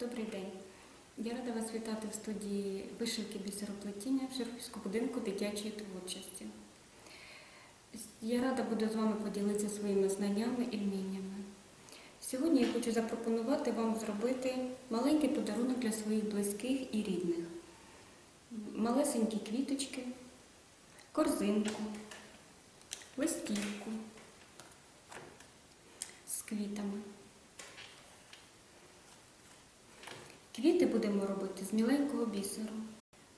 Добрий день. Я рада вас вітати в студії вишивки бісероплетіння в Ширківському будинку дитячої творчості. Я рада буду з вами поділитися своїми знаннями і вміннями. Сьогодні я хочу запропонувати вам зробити маленький подарунок для своїх близьких і рідних. Малесенькі квіточки, корзинку, листівку з квітами. Квіти будемо робити з міленького бісеру.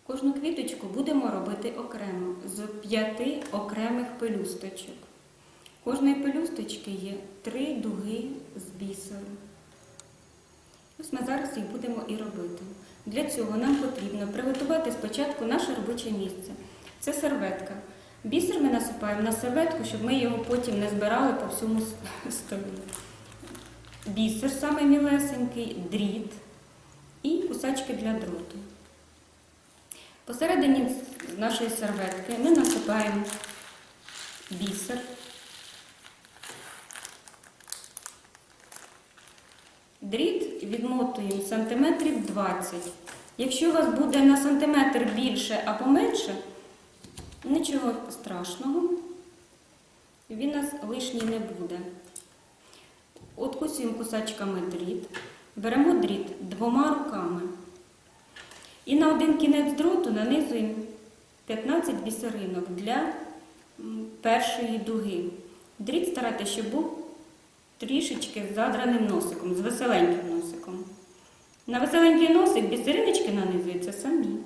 Кожну квіточку будемо робити окремо з п'яти окремих пелюсточок. Кожної пелюсточки є три дуги з бісеру. Ось ми зараз їх будемо і робити. Для цього нам потрібно приготувати спочатку наше робоче місце. Це серветка. Бісер ми насипаємо на серветку, щоб ми його потім не збирали по всьому столі. Бісер саме мілесенький, дріт і кусачки для дроту. Посередині нашої серветки ми насипаємо бісер. Дріт відмотуємо сантиметрів 20. Якщо у вас буде на сантиметр більше або менше, нічого страшного, він у нас лишній не буде. Откусуємо кусачками дріт, беремо дріт двома руками. І на один кінець дроту нанизуємо 15 бісеринок для першої дуги. Дріт старайтеся, щоб був трішечки задраним носиком, з веселеньким носиком. На веселенький носик бісериночки нанизуються самі.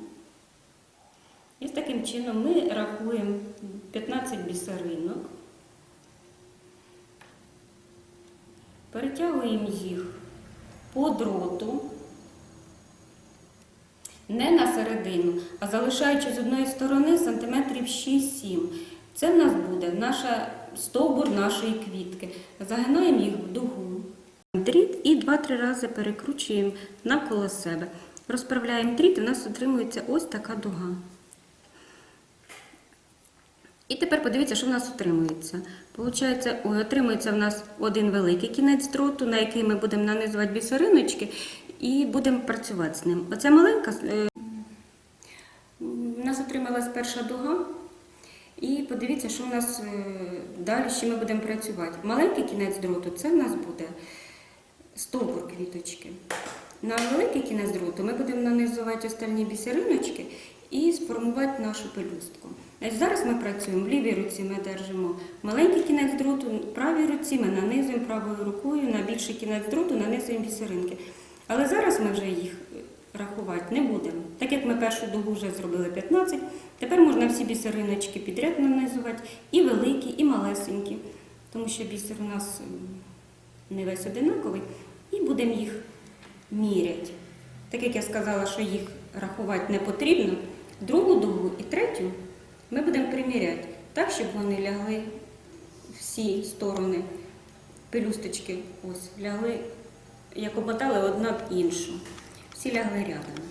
І таким чином ми рахуємо 15 бісеринок. Перетягуємо їх по дроту, не на середину, а залишаючи з одної сторони сантиметрів 6-7. Це в нас буде наша стовбур нашої квітки. Загинаємо їх в дугу. Дріт і 2-3 рази перекручуємо навколо себе. Розправляємо дріт, і в нас отримується ось така дуга. І тепер подивіться, що в нас отримується. Получається, отримується в нас один великий кінець дроту, на який ми будемо нанизувати бісериночки і будемо працювати з ним. Оця маленька. е, У нас отрималась перша дуга. І подивіться, що в нас е, далі ще ми будемо працювати. Маленький кінець дроту це в нас буде стовбур квіточки. На великий кінець дроту ми будемо нанизувати остальні бісериночки і сформувати нашу пелюстку. Зараз ми працюємо в лівій руці ми держимо маленький кінець дроту, в правій руці ми нанизуємо правою рукою на більший кінець дроту нанизуємо бісеринки. Але зараз ми вже їх рахувати не будемо. Так як ми першу дугу вже зробили 15, тепер можна всі бісериночки підряд нанизувати, і великі, і малесенькі, тому що бісер у нас не весь одинаковий, і будемо їх міряти. Так як я сказала, що їх рахувати не потрібно, другу дугу і третю ми будемо приміряти так, щоб вони лягли всі сторони пелюсточки, ось лягли, як омотали одна в іншу. Всі лягли рядом.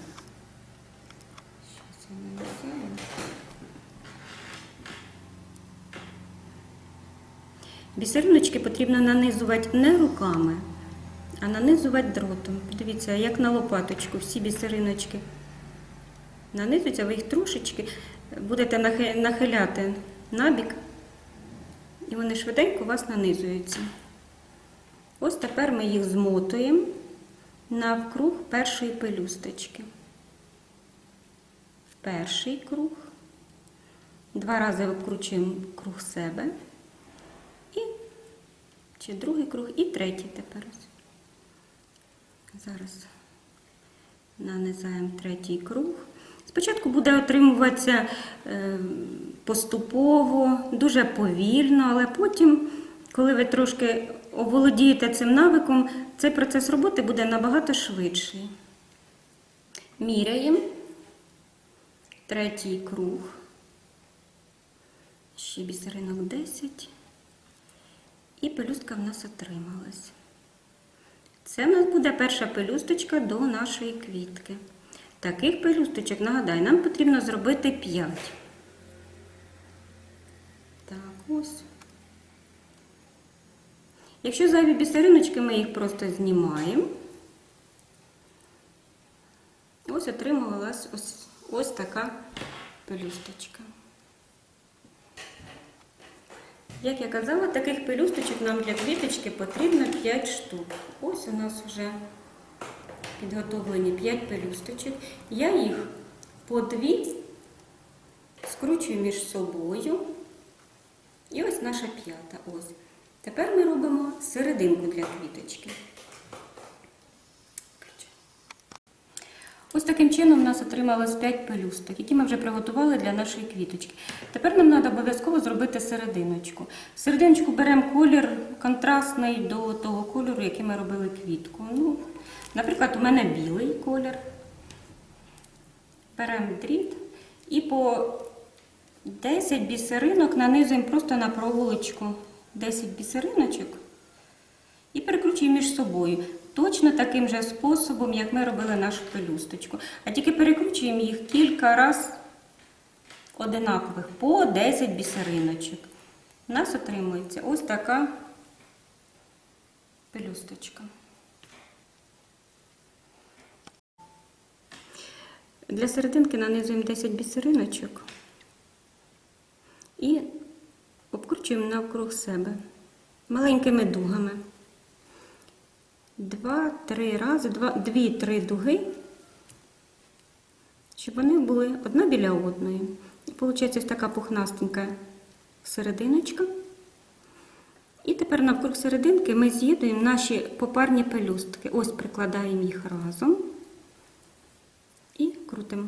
Бісериночки потрібно нанизувати не руками, а нанизувати дротом. Подивіться, як на лопаточку, всі бісериночки нанизуються, ви їх трошечки будете нахиляти набік, і вони швиденько у вас нанизуються. Ось тепер ми їх змотуємо навкруг першої пелюсточки. Перший круг. Два рази обкручуємо круг себе. І чи другий круг, і третій тепер. Зараз нанизаємо третій круг. Спочатку буде отримуватися е, поступово, дуже повільно, але потім, коли ви трошки оволодієте цим навиком, цей процес роботи буде набагато швидший. Міряємо третій круг. Ще бісеринок 10. І пелюстка в нас отрималась. Це в нас буде перша пелюсточка до нашої квітки. Таких пелюсточок, нагадаю, нам потрібно зробити 5. Так, ось. Якщо зайві бісериночки, ми їх просто знімаємо. ось отримувалась ось, ось така пелюсточка. Як я казала, таких пелюсточок нам для квіточки потрібно 5 штук. Ось у нас вже підготовлені 5 пелюсточок. Я їх по дві скручую між собою. І ось наша п'ята. Ось. Тепер ми робимо серединку для квіточки. Ось таким чином у нас отрималось 5 пелюсток, які ми вже приготували для нашої квіточки. Тепер нам треба обов'язково зробити серединочку. Серединочку беремо колір контрастний до того кольору, який ми робили квітку. Ну, наприклад, у мене білий колір. Беремо дріт і по 10 бісеринок нанизуємо просто на проволочку 10 бісериночок і перекручуємо між собою. Точно таким же способом, як ми робили нашу пелюсточку. А тільки перекручуємо їх кілька разів одинакових по 10 бісериночок. У нас отримується ось така пелюсточка. Для серединки нанизуємо 10 бісериночок і обкручуємо навкруг себе маленькими дугами. Два-три рази, дві-три дуги, щоб вони були одна біля одної. І виходить ось така пухнастенька серединочка. І тепер навкруг серединки ми з'єднуємо наші попарні пелюстки. Ось прикладаємо їх разом і крутимо.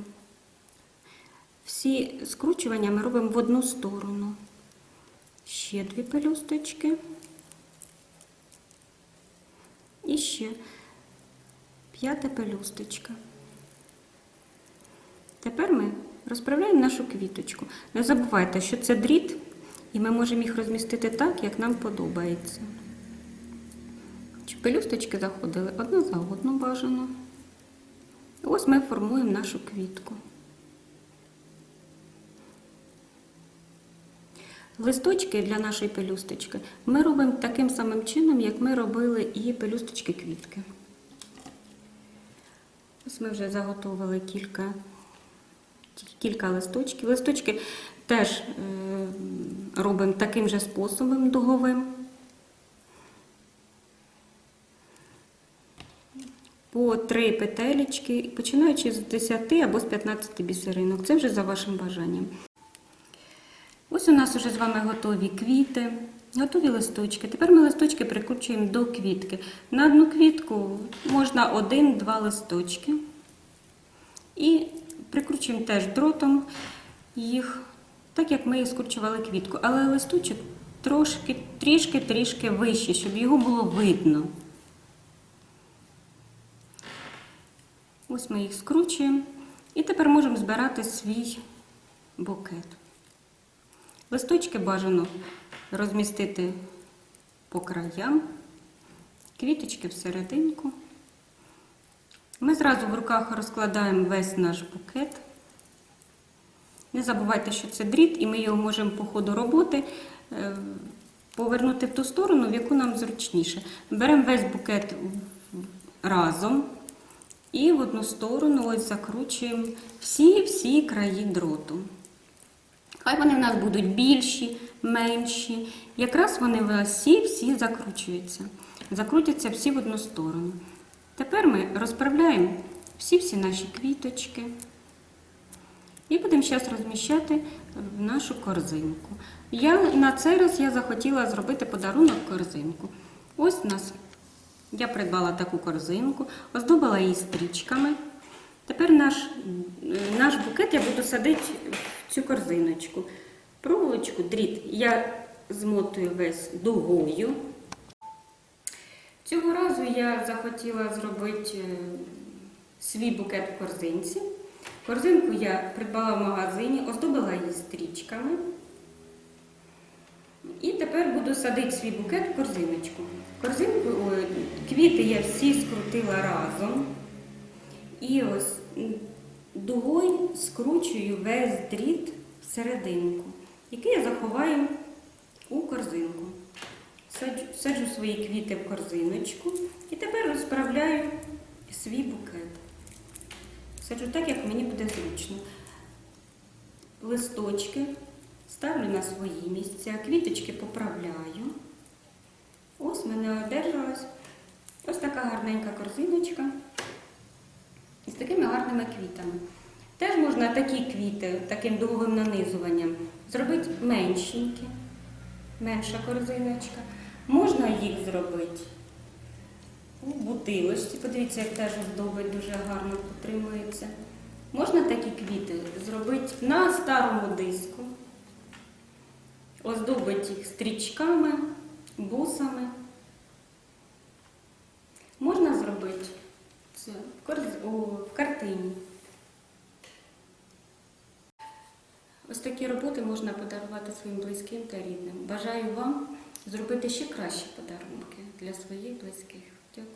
Всі скручування ми робимо в одну сторону. Ще дві пелюсточки. І ще п'ята пелюсточка. Тепер ми розправляємо нашу квіточку. Не забувайте, що це дріт, і ми можемо їх розмістити так, як нам подобається. Пелюсточки заходили одна за одну бажано. Ось ми формуємо нашу квітку. Листочки для нашої пелюсточки ми робимо таким самим чином, як ми робили і пелюсточки квітки. Ось ми вже заготовили кілька, кілька листочків. Листочки теж е, робимо таким же способом дуговим. По три петелечки, починаючи з 10 або з 15 бісеринок. Це вже за вашим бажанням. Ось у нас вже з вами готові квіти, готові листочки. Тепер ми листочки прикручуємо до квітки. На одну квітку можна один-два листочки. І прикручуємо теж дротом їх, так як ми скручували квітку. Але листочок трошки, трішки-трішки вище, щоб його було видно. Ось ми їх скручуємо. І тепер можемо збирати свій букет. Листочки бажано розмістити по краям, квіточки всерединку. Ми зразу в руках розкладаємо весь наш букет. Не забувайте, що це дріт, і ми його можемо по ходу роботи е, повернути в ту сторону, в яку нам зручніше. Беремо весь букет разом і в одну сторону ось закручуємо всі-всі краї дроту. Хай вони в нас будуть більші, менші. Якраз вони всі-всі закручуються. Закрутяться всі в одну сторону. Тепер ми розправляємо всі-всі наші квіточки. І будемо зараз розміщати в нашу корзинку. Я на цей раз я захотіла зробити подарунок корзинку. Ось у нас я придбала таку корзинку, оздобила її стрічками. Тепер наш, наш букет я буду садити цю корзиночку. Проволочку, дріт я змотую весь дугою. Цього разу я захотіла зробити е, свій букет в корзинці. Корзинку я придбала в магазині, оздобила її стрічками. І тепер буду садити свій букет в корзиночку. Корзинку, квіти я всі скрутила разом. І ось дугою скручую весь дріт всерединку, який я заховаю у корзинку. Саджу, саджу свої квіти в корзиночку і тепер розправляю свій букет. Саджу так, як мені буде зручно. Листочки ставлю на свої місця, квіточки поправляю. Ось мене одержалась ось така гарненька корзиночка із такими гарними квітами. Теж можна такі квіти таким довгим нанизуванням зробити меншенькі, менша корзиночка. Можна їх зробити у бутилочці. Подивіться, як теж оздобить дуже гарно потримується. Можна такі квіти зробити на старому диску, оздобити їх стрічками, бусами. Можна зробити це в, картині. Ось такі роботи можна подарувати своїм близьким та рідним. Бажаю вам зробити ще кращі подарунки для своїх близьких. Дякую.